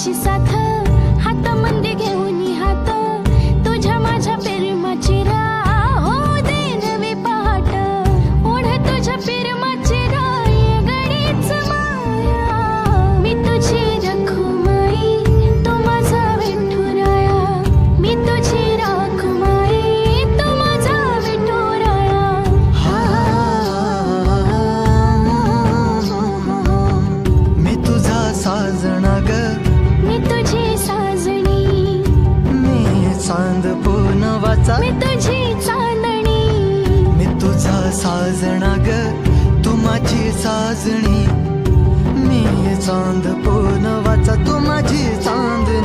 हाताची साथ हातामध्ये मंदी सांद वाचा. मी तुझी चांदणी. मी तुझा साजणा ग तू माझी साजणी. मी चांद वाचा तू माझी चांदणी.